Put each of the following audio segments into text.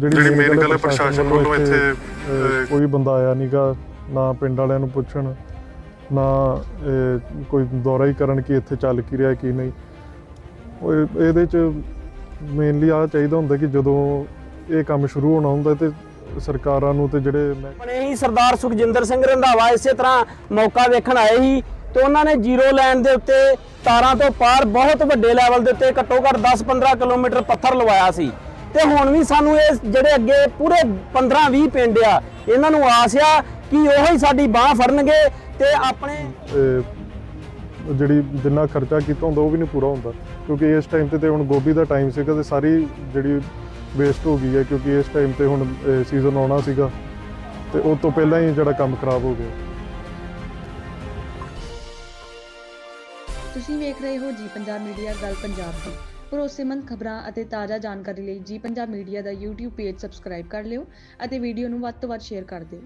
ਜਿਹੜੀ ਮੇਨ ਗੱਲ ਹੈ ਪ੍ਰਸ਼ਾਸਨ ਵੱਲੋਂ ਇੱਥੇ ਕੋਈ ਬੰਦਾ ਆਇਆ ਨਹੀਂਗਾ ਨਾ ਪਿੰਡ ਵਾਲਿਆਂ ਨੂੰ ਪੁੱਛਣ ਨਾ ਇਹ, ਕੋਈ ਦੌਰਾ ਹੀ ਕਰਨ ਕਿ ਇੱਥੇ ਚੱਲ ਕੀ ਰਿਹਾ ਕੀ ਨਹੀਂ। ਉਹ ਇਹ- ਇਹਦੇ ਚ ਮੇਨਲੀ ਆ ਚਾਹੀਦਾ ਹੁੰਦਾ ਕਿ ਜਦੋਂ ਇਹ ਕੰਮ ਸ਼ੁਰੂ ਹੋਣਾ ਹੁੰਦਾ ਤੇ ਸਰਕਾਰਾਂ ਨੂੰ ਤੇ ਜਿਹੜੇ ਮੈਂ ਬਣੇ ਹੀ ਸਰਦਾਰ ਸੁਖਜਿੰਦਰ ਸਿੰਘ ਰੰਧਾਵਾ ਇਸੇ ਤਰ੍ਹਾਂ ਮੌਕਾ ਵੇਖਣ ਆਏ ਸੀ ਤੇ ਉਹਨਾਂ ਨੇ ਜ਼ੀਰੋ ਲਾਈਨ ਦੇ ਉੱਤੇ ਤਾਰਾਂ ਤੋਂ ਪਾਰ ਬਹੁਤ ਵੱਡੇ ਲੈਵਲ ਦੇ ਉੱਤੇ ਘੱਟੋ ਘੱਟ 10-15 ਕਿਲੋਮੀਟਰ ਪੱਥਰ ਲਵਾਇਆ ਸੀ। ਤੇ ਹੁਣ ਵੀ ਸਾਨੂੰ ਇਹ ਜਿਹੜੇ ਅੱਗੇ ਪੂਰੇ 15-20 ਪਿੰਡ ਆ ਇਹਨਾਂ ਨੂੰ ਆਸ ਆ ਕਿ ਉਹੋ ਹੀ ਸਾਡੀ ਬਾਹ ਫੜਨਗੇ ਤੇ ਆਪਣੇ ਜਿਹੜੀ ਜਿੰਨਾ ਖਰਚਾ ਕੀਤਾ ਹੁੰਦਾ ਉਹ ਵੀ ਨਹੀਂ ਪੂਰਾ ਹੁੰਦਾ ਕਿਉਂਕਿ ਇਸ ਟਾਈਮ ਤੇ ਤੇ ਹੁਣ ਗੋਭੀ ਦਾ ਟਾਈਮ ਸੀਗਾ ਤੇ ਸਾਰੀ ਜਿਹੜੀ ਵੇਸਟ ਹੋ ਗਈ ਹੈ ਕਿਉਂਕਿ ਇਸ ਟਾਈਮ ਤੇ ਹੁਣ ਸੀਜ਼ਨ ਆਉਣਾ ਸੀਗਾ ਤੇ ਉਹ ਤੋਂ ਪਹਿਲਾਂ ਹੀ ਜਿਹੜਾ ਕੰਮ ਖਰਾਬ ਹੋ ਗਿਆ। ਤੁਸੀਂ ਵੇਖ ਰਹੇ ਹੋ ਜੀ ਪੰਜਾਬ ਮੀਡੀਆ ਗੱਲ ਪੰਜਾਬ ਦੀ। ਭਰੋਸੇਮੰਦ ਖਬਰਾਂ ਅਤੇ ਤਾਜ਼ਾ ਜਾਣਕਾਰੀ ਲਈ ਜੀ ਪੰਜਾਬ ਮੀਡੀਆ ਦਾ YouTube ਪੇਜ ਸਬਸਕ੍ਰਾਈਬ ਕਰ ਲਿਓ ਅਤੇ ਵੀਡੀਓ ਨੂੰ ਵੱਧ ਤੋਂ ਵੱਧ ਸ਼ੇਅਰ ਕਰ ਦਿਓ।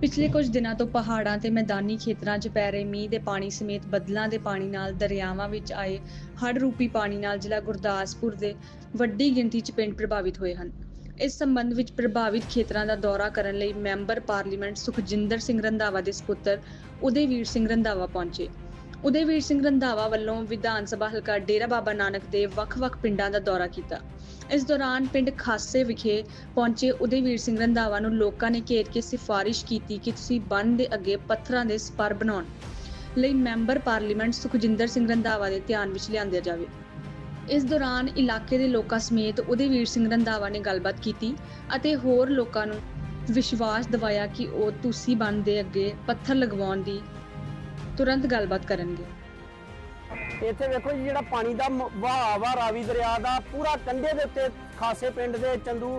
ਪਿਛਲੇ ਕੁਝ ਦਿਨਾਂ ਤੋਂ ਪਹਾੜਾਂ ਤੇ ਮੈਦਾਨੀ ਖੇਤਰਾਂ 'ਚ ਪੈ ਰਹੇ ਮੀਂਹ ਦੇ ਪਾਣੀ ਸਮੇਤ ਬੱਦਲਾਂ ਦੇ ਪਾਣੀ ਨਾਲ ਦਰਿਆਵਾਂ ਵਿੱਚ ਆਏ ਹੜ੍ਹ ਰੂਪੀ ਪਾਣੀ ਨਾਲ ਜ਼ਿਲ੍ਹਾ ਗੁਰਦਾਸਪੁਰ ਦੇ ਵੱਡੀ ਗਿਣਤੀ 'ਚ ਪਿੰਡ ਪ੍ਰਭਾਵਿਤ ਹੋਏ ਹਨ। ਇਸ ਸੰਬੰਧ ਵਿੱਚ ਪ੍ਰਭਾਵਿਤ ਖੇਤਰਾਂ ਦਾ ਦੌਰਾ ਕਰਨ ਲਈ ਮੈਂਬਰ ਪਾਰਲੀਮੈਂਟ ਸੁਖਜਿੰਦਰ ਸਿੰਘ ਰੰਧਾਵਾ ਦੇ ਸਪੁੱਤਰ ਉਦੈਵੀਰ ਸਿੰਘ ਰੰਧਾਵਾ ਪਹੁੰਚੇ। ਉਦੇਵੀਰ ਸਿੰਘ ਰੰਧਾਵਾ ਵੱਲੋਂ ਵਿਧਾਨ ਸਭਾ ਹਲਕਾ ਡੇਰਾ ਬਾਬਾ ਨਾਨਕ ਦੇ ਵੱਖ-ਵੱਖ ਪਿੰਡਾਂ ਦਾ ਦੌਰਾ ਕੀਤਾ। ਇਸ ਦੌਰਾਨ ਪਿੰਡ ਖਾਸੇ ਵਿਖੇ ਪਹੁੰਚੇ ਉਦੇਵੀਰ ਸਿੰਘ ਰੰਧਾਵਾ ਨੂੰ ਲੋਕਾਂ ਨੇ ਘੇਰ ਕੇ ਸਿਫਾਰਿਸ਼ ਕੀਤੀ ਕਿ ਤੁਸੀਂ ਬੰਨ ਦੇ ਅੱਗੇ ਪੱਥਰਾਂ ਦੇ ਸਪਰ ਬਣਾਉਣ ਲਈ ਮੈਂਬਰ ਪਾਰਲੀਮੈਂਟ ਸੁਖਜਿੰਦਰ ਸਿੰਘ ਰੰਧਾਵਾ ਦੇ ਧਿਆਨ ਵਿੱਚ ਲਿਆਂਦਿਆ ਜਾਵੇ। ਇਸ ਦੌਰਾਨ ਇਲਾਕੇ ਦੇ ਲੋਕਾਂ ਸਮੇਤ ਉਦੇਵੀਰ ਸਿੰਘ ਰੰਧਾਵਾ ਨੇ ਗੱਲਬਾਤ ਕੀਤੀ ਅਤੇ ਹੋਰ ਲੋਕਾਂ ਨੂੰ ਵਿਸ਼ਵਾਸ ਦਿਵਾਇਆ ਕਿ ਉਹ ਤੁਸੀਂ ਬੰਨ ਦੇ ਅੱਗੇ ਪੱਥਰ ਲਗਵਾਉਣ ਦੀ ਤੁਰੰਤ ਗੱਲਬਾਤ ਕਰਨਗੇ। ਇੱਥੇ ਵੇਖੋ ਜੀ, ਜਿਹੜਾ ਪਾਣੀ ਦਾ ਵਹਾਅ ਵਾ ਰਾਵੀ ਦਰਿਆ ਦਾ, ਪੂਰਾ ਕੰਢੇ ਦੇ ਉੱਤੇ ਖਾਸੇ ਪਿੰਡ ਦੇ ਚੰਦੂ,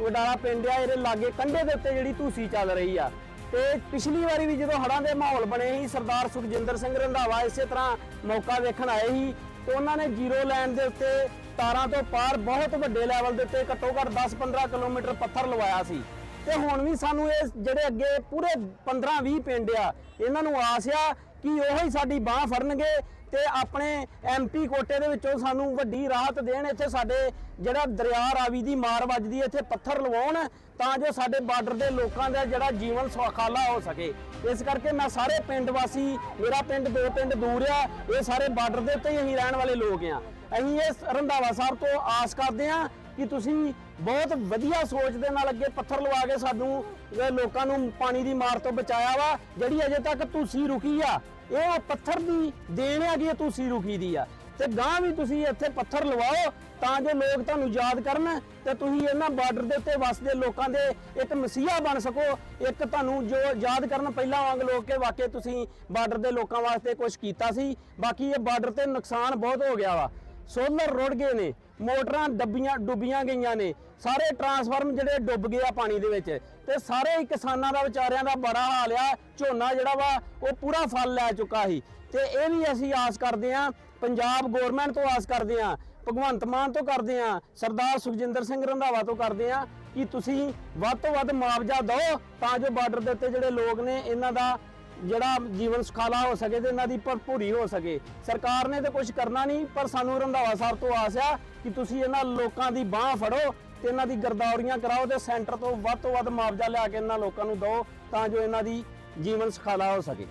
ਵਡਾਲਾ ਪਿੰਡ ਆ, ਇਹਦੇ ਲਾਗੇ ਕੰਢੇ ਦੇ ਉੱਤੇ ਜਿਹੜੀ ਧੂਸੀ ਚੱਲ ਰਹੀ ਆ। ਤੇ ਪਿਛਲੀ ਵਾਰੀ ਵੀ ਜਦੋਂ ਹੜ੍ਹਾਂ ਦੇ ਮਾਹੌਲ ਬਣੇ ਸੀ, ਸਰਦਾਰ ਸੁਖਜਿੰਦਰ ਸਿੰਘ ਰੰਧਾਵਾ ਇਸੇ ਤਰ੍ਹਾਂ ਮੌਕਾ ਵੇਖਣ ਆਏ ਸੀ ਤੇ ਉਹਨਾਂ ਨੇ ਜ਼ੀਰੋ ਲਾਈਨ ਦੇ ਉੱਤੇ ਤਾਰਾਂ ਤੋਂ ਪਾਰ ਬਹੁਤ ਵੱਡੇ ਲੈਵਲ ਦੇ ਉੱਤੇ ਘੱਟੋ ਘੱਟ 10-15 ਕਿਲੋਮੀਟਰ ਪੱਥਰ ਲਵਾਇਆ ਸੀ। ਤੇ ਹੁਣ ਵੀ ਸਾਨੂੰ ਇਹ ਜਿਹੜੇ ਅੱਗੇ ਪੂਰੇ 15-20 ਪਿੰਡ ਆ, ਇਹਨਾਂ ਨੂੰ ਆਸ ਆ ਕਿ ਉਹੋ ਹੀ ਸਾਡੀ ਬਾਹ ਫੜਨਗੇ ਤੇ ਆਪਣੇ ਐਮਪੀ ਕੋਟੇ ਦੇ ਵਿੱਚੋਂ ਸਾਨੂੰ ਵੱਡੀ ਰਾਹਤ ਦੇਣ। ਇੱਥੇ ਸਾਡੇ ਜਿਹੜਾ ਦਰਿਆ ਰਾਵੀ ਦੀ ਮਾਰ ਵੱਜਦੀ ਇੱਥੇ ਪੱਥਰ ਲਵਾਉਣ ਤਾਂ ਜੋ ਸਾਡੇ ਬਾਰਡਰ ਦੇ ਲੋਕਾਂ ਦਾ ਜਿਹੜਾ ਜੀਵਨ ਸੁਖਾਲਾ ਹੋ ਸਕੇ। ਇਸ ਕਰਕੇ ਮੈਂ ਸਾਰੇ ਪਿੰਡ ਵਾਸੀ, ਮੇਰਾ ਪਿੰਡ ਦੋ ਪਿੰਡ ਦੂਰ ਆ, ਇਹ ਸਾਰੇ ਬਾਰਡਰ ਦੇ ਉੱਤੇ ਹੀ ਅਸੀਂ ਰਹਿਣ ਵਾਲੇ ਲੋਕ ਆ। ਅਸੀਂ ਇਸ ਰੰਧਾਵਾ ਸਾਹਿਬ ਤੋਂ ਆਸ ਕਰਦੇ ਹਾਂ ਕਿ ਤੁਸੀਂ ਬਹੁਤ ਵਧੀਆ ਸੋਚ ਦੇ ਨਾਲ ਅੱਗੇ ਪੱਥਰ ਲਵਾ ਕੇ ਸਾਨੂੰ ਲੋਕਾਂ ਨੂੰ ਪਾਣੀ ਦੀ ਮਾਰ ਤੋਂ ਬਚਾਇਆ ਵਾ, ਜਿਹੜੀ ਅਜੇ ਤੱਕ ਤੁਸੀਂ ਰੁਕੀ ਆ, ਇਹ ਪੱਥਰ ਦੀ ਦੇਣ ਹੈਗੀ ਆ, ਤੁਸੀਂ ਰੁਕੀ ਦੀ ਆ। ਤੇ ਗਾਂ ਵੀ ਤੁਸੀਂ ਇੱਥੇ ਪੱਥਰ ਲਵਾਓ ਤਾਂ ਜੋ ਲੋਕ ਤੁਹਾਨੂੰ ਯਾਦ ਕਰਨ ਤੇ ਤੁਸੀਂ ਇਹਨਾਂ ਬਾਰਡਰ ਦੇ ਉੱਤੇ ਵਸਦੇ ਲੋਕਾਂ ਦੇ ਇੱਕ ਮਸੀਹਾ ਬਣ ਸਕੋ। ਇੱਕ ਤੁਹਾਨੂੰ ਜੋ ਯਾਦ ਕਰਨ ਪਹਿਲਾਂ ਵਾਂਗ ਲੋਕ ਕੇ ਵਾਕਿਆ ਤੁਸੀਂ ਬਾਰਡਰ ਦੇ ਲੋਕਾਂ ਵਾਸਤੇ ਕੁਝ ਕੀਤਾ ਸੀ। ਬਾਕੀ ਇਹ ਬਾਰਡਰ ਤੇ ਨੁਕਸਾਨ ਬਹੁਤ ਹੋ ਗਿਆ ਵਾ। ਸੋਲਰ ਰੁੜ ਗਏ ਨੇ, ਮੋਟਰਾਂ ਡੱਬੀਆਂ ਡੁੱਬੀਆਂ ਗਈਆਂ ਨੇ, ਸਾਰੇ ਟਰਾਂਸਫਾਰਮ ਜਿਹੜੇ ਡੁੱਬ ਗਏ ਆ ਪਾਣੀ ਦੇ ਵਿੱਚ ਤੇ ਸਾਰੇ ਹੀ ਕਿਸਾਨਾਂ ਦਾ, ਵਿਚਾਰਿਆਂ ਦਾ ਬੜਾ ਹਾਲ ਆ, ਝੋਨਾ ਜਿਹੜਾ ਵਾ, ਉਹ ਪੂਰਾ ਫਲ ਲੈ ਚੁੱਕਾ ਸੀ। ਤੇ ਇਹ ਵੀ ਅਸੀਂ ਆਸ ਕਰਦੇ ਆ ਪੰਜਾਬ ਗਵਰਨਮੈਂਟ ਤੋਂ ਆਸ ਕਰਦੇ ਆ ਭਗਵੰਤ ਮਾਨ ਤੋਂ ਕਰਦੇ ਆ ਸਰਦਾਰ ਸੁਖਜਿੰਦਰ ਸਿੰਘ ਰੰਧਾਵਾ ਤੋਂ ਕਰਦੇ ਆ ਕਿ ਤੁਸੀਂ ਵੱਧ ਤੋਂ ਵੱਧ ਮੁਆਵਜ਼ਾ ਦਿਓ ਤਾਂ ਜੋ ਬਾਰਡਰ ਦੇ ਉੱਤੇ ਜਿਹੜੇ ਲੋਕ ਨੇ, ਇਹਨਾਂ ਦਾ ਜਿਹੜਾ ਜੀਵਨ ਸੁਖਾਲਾ ਹੋ ਸਕੇ ਤੇ ਇਹਨਾਂ ਦੀ ਭਰਪੂਰੀ ਹੋ ਸਕੇ। ਸਰਕਾਰ ਨੇ ਤਾਂ ਕੁਝ ਕਰਨਾ ਨਹੀਂ, ਪਰ ਸਾਨੂੰ ਰੰਧਾਵਾ ਸਾਹਿਬ ਤੋਂ ਆਸ ਆ ਕਿ ਤੁਸੀਂ ਇਹਨਾਂ ਲੋਕਾਂ ਦੀ ਬਾਹ ਫੜੋ ਤੇ ਇਹਨਾਂ ਦੀ ਗਰਦੌਰੀਆਂ ਕਰਾਓ ਤੇ ਸੈਂਟਰ ਤੋਂ ਵੱਧ ਤੋਂ ਵੱਧ ਮੁਆਵਜ਼ਾ ਲਿਆ ਕੇ ਇਹਨਾਂ ਲੋਕਾਂ ਨੂੰ ਦਿਓ ਤਾਂ ਜੋ ਇਹਨਾਂ ਦੀ ਜੀਵਨ ਸੁਖਾਲਾ ਹੋ ਸਕੇ।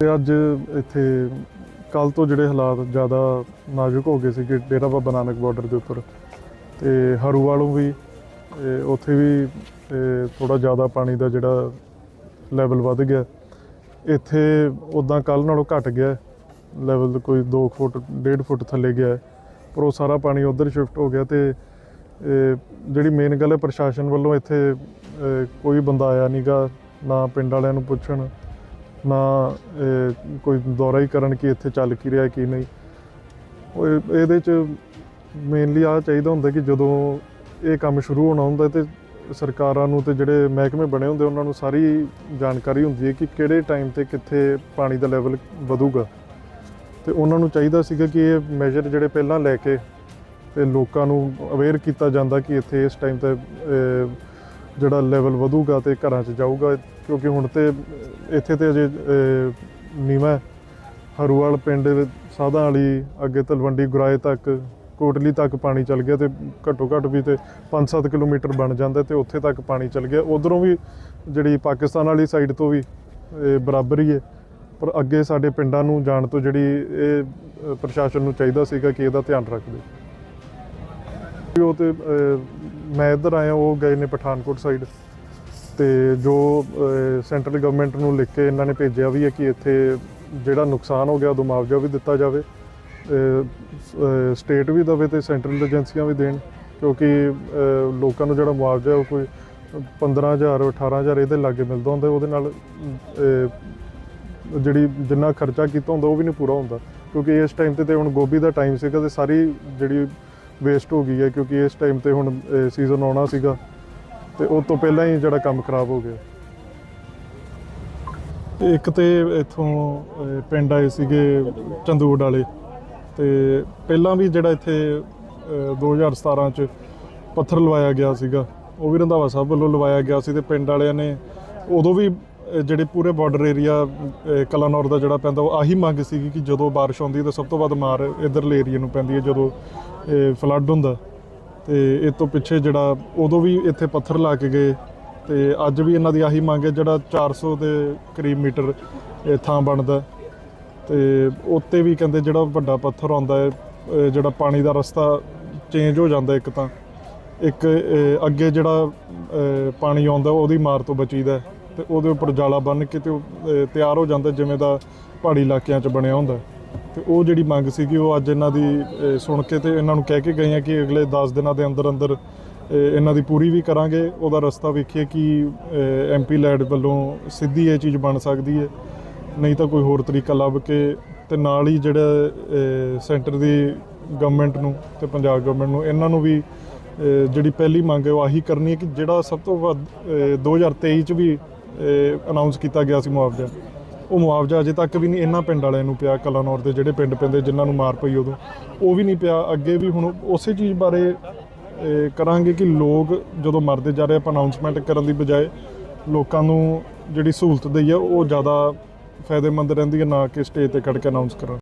ਤੇ ਅੱਜ ਇੱਥੇ ਕੱਲ ਤੋਂ ਜਿਹੜੇ ਹਾਲਾਤ ਜ਼ਿਆਦਾ ਨਾਜ਼ੁਕ ਹੋ ਗਏ ਸੀਗੇ ਡੇਰਾ ਬਾਬਾ ਨਾਨਕ ਬਾਰਡਰ ਦੇ ਉੱਪਰ, ਤੇ ਹਰੂਵਾਲੋਂ ਵੀ ਉੱਥੇ ਵੀ ਥੋੜਾ ਜ਼ਿਆਦਾ ਪਾਣੀ ਦਾ ਜਿਹੜਾ ਲੈਵਲ ਵੱਧ ਗਿਆ। ਇੱਥੇ ਉਦਾਂ ਕੱਲ ਨਾਲੋਂ ਘਟ ਗਿਆ ਲੈਵਲ ਕੋਈ 2 ਫੁੱਟ 1.5 ਫੁੱਟ ਥੱਲੇ ਗਿਆ। ਪਰ ਉਹ ਸਾਰਾ ਪਾਣੀ ਉਧਰ ਸ਼ਿਫਟ ਹੋ ਗਿਆ ਤੇ ਜਿਹੜੀ ਮੇਨ ਗੱਲ ਹੈ ਪ੍ਰਸ਼ਾਸਨ ਵੱਲੋਂ ਇੱਥੇ ਕੋਈ ਬੰਦਾ ਆਇਆ ਨਹੀਂਗਾ ਨਾ ਪਿੰਡ ਵਾਲਿਆਂ ਨੂੰ ਪੁੱਛਣ, ਨਾ ਕੋਈ ਦੌਰਾ ਹੀ ਕਰਨ ਕਿ ਇੱਥੇ ਚੱਲ ਕੀ ਰਿਹਾ ਕੀ ਨਹੀਂ। ਉਹ ਇਹ- ਇਹਦੇ ਚ ਮੇਨਲੀ ਆ ਚਾਹੀਦਾ ਹੁੰਦਾ ਕਿ ਜਦੋਂ ਇਹ ਕੰਮ ਸ਼ੁਰੂ ਹੋਣਾ ਹੁੰਦਾ ਤੇ ਸਰਕਾਰਾਂ ਨੂੰ ਤੇ ਜਿਹੜੇ ਮਹਿਕਮੇ ਬਣੇ ਹੁੰਦੇ ਉਹਨਾਂ ਨੂੰ ਸਾਰੀ ਜਾਣਕਾਰੀ ਹੁੰਦੀ ਹੈ ਕਿ ਕਿਹੜੇ ਟਾਈਮ ਤੇ ਕਿੱਥੇ ਪਾਣੀ ਦਾ ਲੈਵਲ ਵਧੂਗਾ। ਤੇ ਉਹਨਾਂ ਨੂੰ ਚਾਹੀਦਾ ਸੀਗਾ ਕਿ ਇਹ ਮੈਜਰ ਜਿਹੜੇ ਪਹਿਲਾਂ ਲੈ ਕੇ ਤੇ ਲੋਕਾਂ ਨੂੰ ਅਵੇਅਰ ਕੀਤਾ ਜਾਂਦਾ ਕਿ ਇੱਥੇ ਇਸ ਟਾਈਮ ਤੇ ਜਿਹੜਾ ਲੈਵਲ ਵਧੂਗਾ ਤੇ ਘਰਾਂ 'ਚ ਜਾਊਗਾ। ਕਿਉਂਕਿ ਹੁਣ ਤੇ ਇੱਥੇ ਤੇ ਅਜੇ ਅਹ, ਨੀਵਾਂ ਹਰੂਵਾਲ ਪਿੰਡ ਸਾਧਾਂ ਵਾਲੀ ਅੱਗੇ ਤਲਵੰਡੀ ਗੁਰਾਏ ਤੱਕ ਕੋਟਲੀ ਤੱਕ ਪਾਣੀ ਚੱਲ ਗਿਆ ਤੇ ਘੱਟੋ ਘੱਟ ਵੀ ਤੇ 5-7 ਕਿਲੋਮੀਟਰ ਬਣ ਜਾਂਦਾ ਤੇ ਉੱਥੇ ਤੱਕ ਪਾਣੀ ਚੱਲ ਗਿਆ। ਉਧਰੋਂ ਵੀ ਜਿਹੜੀ ਪਾਕਿਸਤਾਨ ਵਾਲੀ ਸਾਈਡ ਤੋਂ ਵੀ ਇਹ ਬਰਾਬਰ ਹੀ ਹੈ। ਪਰ ਅੱਗੇ ਸਾਡੇ ਪਿੰਡਾਂ ਨੂੰ ਜਾਣ ਤੋਂ ਜਿਹੜੀ ਇਹ ਪ੍ਰਸ਼ਾਸਨ ਨੂੰ ਚਾਹੀਦਾ ਸੀਗਾ ਕਿ ਇਹਦਾ ਧਿਆਨ ਰੱਖਦੇ। ਉਹ ਤੇ ਮੈਂ ਇੱਧਰ ਆਇਆ, ਉਹ ਗਏ ਨੇ ਪਠਾਨਕੋਟ ਸਾਈਡ ਤੇ ਜੋ ਸੈਂਟਰਲ ਗਵਰਨਮੈਂਟ ਨੂੰ ਲਿਖ ਕੇ ਇਹਨਾਂ ਨੇ ਭੇਜਿਆ ਵੀ ਹੈ ਕਿ ਇੱਥੇ ਜਿਹੜਾ ਨੁਕਸਾਨ ਹੋ ਗਿਆ ਉਹਦਾ ਮੁਆਵਜ਼ਾ ਵੀ ਦਿੱਤਾ ਜਾਵੇ। ਸਟੇਟ ਵੀ ਦਵੇ ਤੇ ਸੈਂਟਰਲ ਏਜੰਸੀਆਂ ਵੀ ਦੇਣ, ਕਿਉਂਕਿ ਲੋਕਾਂ ਨੂੰ ਜਿਹੜਾ ਮੁਆਵਜ਼ਾ ਉਹ ਕੋਈ 15000 18000 ਇਹਦੇ ਲਾਗੇ ਮਿਲਦਾ ਹੁੰਦਾ, ਉਹਦੇ ਨਾਲ ਜਿਹੜੀ ਜਿੰਨਾ ਖਰਚਾ ਕੀਤਾ ਹੁੰਦਾ ਉਹ ਵੀ ਨਹੀਂ ਪੂਰਾ ਹੁੰਦਾ, ਕਿਉਂਕਿ ਇਸ ਟਾਈਮ ਤੇ ਤੇ ਹੁਣ ਗੋਭੀ ਦਾ ਟਾਈਮ ਸੀਗਾ ਤੇ ਸਾਰੀ ਜਿਹੜੀ ਵੇਸਟ ਹੋ ਗਈ ਹੈ, ਕਿਉਂਕਿ ਇਸ ਟਾਈਮ ਤੇ ਹੁਣ ਸੀਜ਼ਨ ਆਉਣਾ ਸੀਗਾ, ਤੇ ਉਹ ਤੋਂ ਪਹਿਲਾਂ ਹੀ ਜਿਹੜਾ ਕੰਮ ਖਰਾਬ ਹੋ ਗਿਆ। ਇੱਕ ਤੇ ਇਥੋਂ ਪਿੰਡ ਆਏ ਸੀਗੇ ਚੰਦੂੜ ਵਾਲੇ। ਤੇ ਪਹਿਲਾਂ ਵੀ ਜਿਹੜਾ ਇੱਥੇ ਅ, 2017 ਚ ਪੱਥਰ ਲਵਾਇਆ ਗਿਆ ਸੀਗਾ ਉਹ ਵੀ ਰੰਧਾਵਾ ਸਾਹਿਬ ਵੱਲੋਂ ਲਵਾਇਆ ਗਿਆ ਸੀ ਤੇ ਪਿੰਡ ਵਾਲਿਆਂ ਨੇ ਉਦੋਂ ਵੀ ਜਿਹੜੇ ਪੂਰੇ ਬਾਰਡਰ ਏਰੀਆ ਕਲਾਨੌਰ ਦਾ ਜਿਹੜਾ ਪੈਂਦਾ ਉਹ ਆਹੀ ਮੰਗ ਸੀਗੀ ਕਿ ਜਦੋਂ ਬਾਰਿਸ਼ ਆਉਂਦੀ ਹੈ ਤਾਂ ਸਭ ਤੋਂ ਵੱਧ ਮਾਰ ਇਧਰਲੇ ਏਰੀਆ ਨੂੰ ਪੈਂਦੀ ਹੈ ਜਦੋਂ ਫਲੱਡ ਹੁੰਦਾ। ਤੇ ਇਹ ਤੋਂ ਪਿੱਛੇ ਜਿਹੜਾ ਉਦੋਂ ਵੀ ਇੱਥੇ ਪੱਥਰ ਲਾ ਕੇ ਗਏ ਤੇ ਅੱਜ ਵੀ ਇਹਨਾਂ ਦੀ ਆਹੀ ਮੰਗ ਹੈ ਜਿਹੜਾ 400 ਦੇ ਕਰੀਬ ਮੀਟਰ ਇਹ ਥਾਂ ਬਣਦਾ। ਤੇ ਉੱਤੇ ਵੀ ਕਹਿੰਦੇ ਜਿਹੜਾ ਵੱਡਾ ਪੱਥਰ ਆਉਂਦਾ ਹੈ ਜਿਹੜਾ ਪਾਣੀ ਦਾ ਰਸਤਾ ਚੇਂਜ ਹੋ ਜਾਂਦਾ ਇੱਕ ਤਾਂ। ਇੱਕ ਅੱਗੇ ਜਿਹੜਾ ਪਾਣੀ ਆਉਂਦਾ ਉਹਦੀ ਮਾਰ ਤੋਂ ਬਚੀਦਾ ਹੈ ਤੇ ਉਹਦੇ ਉੱਪਰ ਜਾਲਾ ਬੰਨ ਕੇ ਤੇ ਉਹ ਤਿਆਰ ਹੋ ਜਾਂਦਾ ਜਿਵੇਂ ਦਾ ਪਹਾੜੀ ਇਲਾਕਿਆਂ 'ਚ ਬਣਿਆ ਹੁੰਦਾ ਤੇ ਉਹ ਜਿਹੜੀ ਮੰਗ ਸੀਗੀ ਉਹ ਅੱਜ ਇਹਨਾਂ ਦੀ ਸੁਣ ਕੇ ਤੇ ਇਹਨਾਂ ਨੂੰ ਕਹਿ ਕੇ ਗਈਆਂ ਕਿ ਅਗਲੇ 10 ਦਿਨਾਂ ਦੇ ਅੰਦਰ ਅੰਦਰ ਇਹਨਾਂ ਦੀ ਪੂਰੀ ਵੀ ਕਰਾਂਗੇ। ਉਹਦਾ ਰਸਤਾ ਵੇਖੀਏ ਕਿ ਐਮਪੀ ਲੈਡ ਵੱਲੋਂ ਸਿੱਧੀ ਇਹ ਚੀਜ਼ ਬਣ ਸਕਦੀ ਹੈ। ਨਹੀਂ ਤਾਂ ਕੋਈ ਹੋਰ ਤਰੀਕਾ ਲੱਭ ਕੇ ਤੇ ਨਾਲ ਹੀ ਜਿਹੜਾ ਸੈਂਟਰ ਦੀ ਗਵਰਨਮੈਂਟ ਨੂੰ ਤੇ ਪੰਜਾਬ ਗਵਰਨਮੈਂਟ ਨੂੰ ਇਹਨਾਂ ਨੂੰ ਵੀ ਜਿਹੜੀ ਪਹਿਲੀ ਮੰਗ ਹੈ ਉਹ ਆਹੀ ਕਰਨੀ ਹੈ ਕਿ ਜਿਹੜਾ ਸਭ ਤੋਂ ਵੱਧ, ਅਹ 2023 ਚ ਵੀ ਅਨਾਉਂਸ ਕੀਤਾ ਗਿਆ ਸੀ ਮੁਆਵਜ਼ਾ, ਉਹ ਮੁਆਵਜ਼ਾ ਅਜੇ ਤੱਕ ਵੀ ਨਹੀਂ ਇਹਨਾਂ ਪਿੰਡ ਵਾਲਿਆਂ ਨੂੰ ਪਿਆ ਕਲਾਨੌਰ ਦੇ ਜਿਹੜੇ ਪਿੰਡ ਪੈਂਦੇ ਜਿਨ੍ਹਾਂ ਨੂੰ ਮਾਰ ਪਈ ਉਦੋਂ, ਉਹ ਵੀ ਨਹੀਂ ਪਿਆ। ਅੱਗੇ ਵੀ ਹੁਣ ਉਸੇ ਚੀਜ਼ ਬਾਰੇ ਕਰਾਂਗੇ ਕਿ ਲੋਕ ਜਦੋਂ ਮਰਦੇ ਜਾ ਰਹੇ ਆਪਾਂ ਅਨਾਉਂਸਮੈਂਟ ਕਰਨ ਦੀ ਬਜਾਏ ਲੋਕਾਂ ਨੂੰ ਜਿਹੜੀ ਸਹੂਲਤ ਦਈ ਹੈ ਉਹ ਜ਼ਿਆਦਾ ਫਾਇਦੇਮੰਦ ਰਹਿੰਦੀ ਹੈ ਨਾ ਕਿ ਸਟੇਜ ਤੇ ਖੜ ਕੇ ਅਨਾਉਂਸ ਕਰਨ